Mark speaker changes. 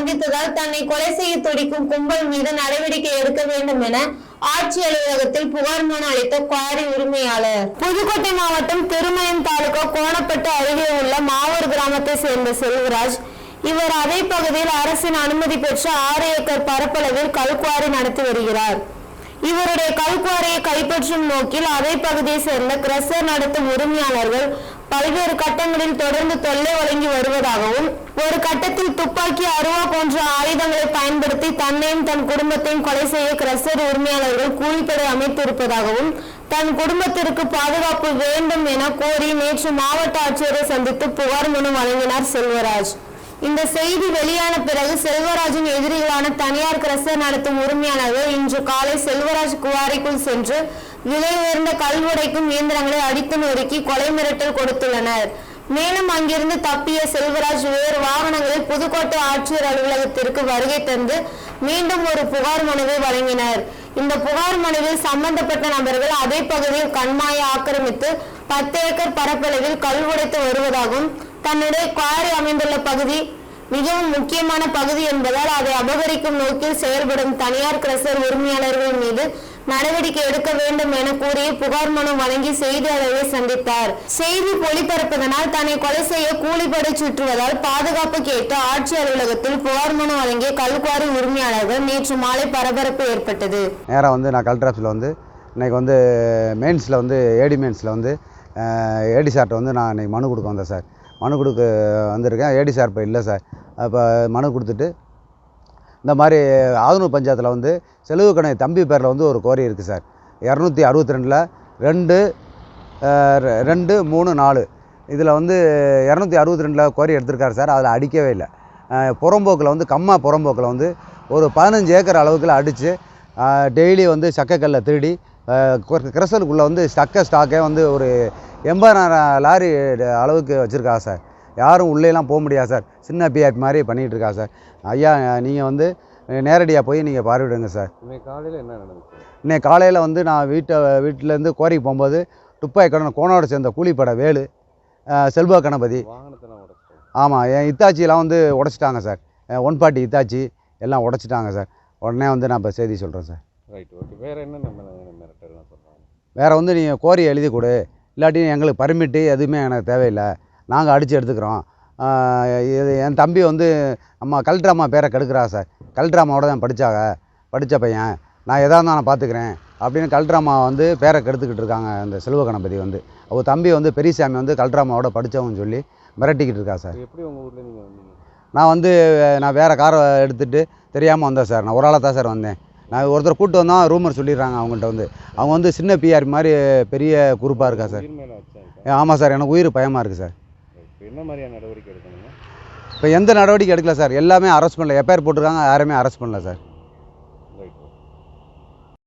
Speaker 1: சந்தித்ததால் தன்னை கொலை செய்ய துடிக்கும் கும்பல் மீது நடவடிக்கை எடுக்க வேண்டும் என ஆட்சி அலுவலகத்தில் புகார் மனு அளித்த குவாரி உரிமையாளர். புதுக்கோட்டை மாவட்டம் திருமயம் தாலுகா கோணப்பட்டு அருகே உள்ள மாவூர் கிராமத்தை சேர்ந்த செல்வராஜ் இவர் அதே பகுதியில் அரசின் அனுமதி பெற்ற ஆறு ஏக்கர் பரப்பளவில் கல்குவாரி நடத்தி வருகிறார். இவருடைய கல்குவாரியை கைப்பற்றும் நோக்கில் அதே பகுதியை சேர்ந்த கிரசர் நடத்தும் உரிமையாளர்கள் பல்வேறு கட்டங்களில் தொடர்ந்து தொல்லை வழங்கி வருவதாகவும் ஒரு கட்டத்தில் துப்பாக்கி அருவா போன்ற ஆயுதங்களை பயன்படுத்தி தன்னையும் தன் குடும்பத்தையும் கொலை செய்ய கிரசர் உரிமையாளர்கள் கூலிப்படை அமைத்திருப்பதாகவும் தன் குடும்பத்திற்கு பாதுகாப்பு வேண்டும் என கோரி நேற்று மாவட்ட ஆட்சியரை சந்தித்து புகார் மனு வழங்கினார் செல்வராஜ். இந்த செய்தி வெளியான பிறகு செல்வராஜின் எதிரிகளான தனியார் கிரசர் நடத்தும் உரிமையாளர்கள் இன்று காலை செல்வராஜ் குவாரிக்குள் சென்று விலை உயர்ந்த கல் உடைக்கும் இயந்திரங்களை அடித்து நொறுக்கி கொலை மிரட்டல் கொடுத்துள்ளனர். மேலும் அங்கிருந்து தப்பிய செல்வராஜ் வேறு வாகனங்களில் புதுக்கோட்டை ஆட்சியர் அலுவலகத்திற்கு வருகை தந்து மீண்டும் ஒரு புகார் மனுவை வழங்கினர். இந்த புகார் மனுவில் சம்பந்தப்பட்ட நபர்கள் அதே பகுதியில் கண்மாய ஆக்கிரமித்து பத்து ஏக்கர் பரப்பளவில் கல் உடைத்து வருவதாகவும் தன்னுடைய குவாரி அமைந்துள்ள பகுதி மிகவும் முக்கியமான பகுதி என்பதால் அதை அபகரிக்கும் நோக்கில் செயல்படும் தனியார் கிரசர் உரிமையாளர்கள் மீது நடவடிக்கை எடுக்க வேண்டும் என கூறி புகார் மனு வழங்கி செய்தியாளரை சந்தித்தார். செய்தி ஒளிபரப்பதனால் தன்னை கொலை செய்ய கூலிப்படை சுற்றுவதால் பாதுகாப்பு கேட்டு ஆட்சி அலுவலகத்தில் புகார் மனு வழங்கிய கல்குவாரி உரிமையாளர்கள் நேற்று மாலை பரபரப்பு ஏற்பட்டது.
Speaker 2: நேராக வந்து நான் கலெக்டர் ஆஃபீஸில் வந்து இன்றைக்கி வந்து மெயின்ஸில் வந்து ஏடி மெயின்ஸில் வந்து ஏடி சார்ட்ட வந்து நான் இன்றைக்கி மனு கொடுக்க வந்தேன் சார். மனு கொடுக்க வந்திருக்கேன். ஏடி சார் இப்போ இல்லை சார். அப்போ மனு கொடுத்துட்டு இந்த மாதிரி ஆதனூர் பஞ்சாயத்தில் வந்து செலவு கணக்கு தம்பி பேரில் வந்து ஒரு கோரி இருக்குது சார். இரநூத்தி அறுபத்தி ரெண்டில் ரெண்டு ரெண்டு மூணு நாலு. இதில் வந்து இரநூத்தி அறுபத்தி ரெண்டில் கோரி எடுத்திருக்காரு சார். அதில் அடிக்கவே இல்லை. புறம்போக்கில் வந்து கம்மா புறம்போக்கில் வந்து ஒரு பதினஞ்சு ஏக்கர் அளவுக்குள்ள அடித்து டெய்லி வந்து சக்கைக்கல்ல திருடி கிரசலுக்குள்ளே வந்து சக்க ஸ்டாக்கே வந்து ஒரு எண்பதாயிரம் லாரி அளவுக்கு வச்சுருக்கா சார். யாரும் உள்ளேலாம் போக முடியாது சார். சின்ன பிஆர்பி மாதிரி பண்ணிகிட்டு இருக்கா சார். ஐயா நீங்கள் வந்து நேரடியாக போய் நீங்கள் பார்வையிடுங்க சார்.
Speaker 3: இன்னைக்கு காலையில் என்ன நடந்துச்சு?
Speaker 2: இன்னைக்கு காலையில் வந்து நான் வீட்டை வீட்டிலேருந்து கோரிக்கு போகும்போது துப்பாக்கி கடன் கோணோட சேர்ந்த கூலிப்படை வேலு செல்வ கணபதி. ஆமாம் என் இத்தாச்சியெல்லாம் வந்து உடச்சிட்டாங்க சார். ஒன் பார்ட்டி இத்தாச்சி எல்லாம் உடச்சிட்டாங்க சார். உடனே வந்து நான் இப்போ செய்தி சொல்கிறேன் சார்.
Speaker 3: ரைட் ஓகே வேறு மிரட்டல்லாம் சொல்கிறாங்க
Speaker 2: வேறு வந்து நீங்கள் கோரி எழுதி கொடு. இல்லாட்டி எங்களுக்கு பர்மிட்டு எதுவுமே எனக்கு தேவையில்லை. நாங்கள் அடித்து எடுத்துக்கிறோம். இது என் தம்பி வந்து அம்மா கலெக்டர் அம்மா பேரை கெடுக்கிறா சார். கலெக்டர் அம்மாவோட தான் படித்தாங்க படித்த பையன். நான் எதாக இருந்தால் நான் பார்த்துக்கிறேன் அப்படின்னு கலெக்டர் அம்மா வந்து பேரை கெடுத்துக்கிட்டு இருக்காங்க அந்த செல்வ கணபதி வந்து. அவர் தம்பி வந்து பெரியசாமி வந்து கலெக்டர் அம்மாவோட படித்தவன்னு சொல்லி மிரட்டிக்கிட்டு இருக்கா சார்.
Speaker 3: எப்படி உங்கள் ஊரில் நீங்கள் வந்தீங்க?
Speaker 2: நான் வந்து நான் வேறு காரை எடுத்துகிட்டு தெரியாமல் வந்தேன் சார். நான் ஒரு ஆளாக தான் சார் வந்தேன். நான் ஒருத்தர் கூப்பிட்டு வந்தோம் ரூமர் சொல்லிடுறாங்க அவங்கள்ட்ட வந்து. அவங்க வந்து சின்ன பிஆர் மாதிரி பெரிய குரூப்பாக இருக்கா சார். ஆமாம் சார். எனக்கு உயிர் பயமாக இருக்குது சார்.
Speaker 3: என்ன மாதிரியான நடவடிக்கை எடுக்கணுங்க?
Speaker 2: இப்போ எந்த நடவடிக்கை எடுக்கல சார்? எல்லாமே அரெஸ்ட் பண்ணல. எஃப்ஐஆர் போட்டிருக்காங்க. யாருமே அரெஸ்ட் பண்ணல சார்.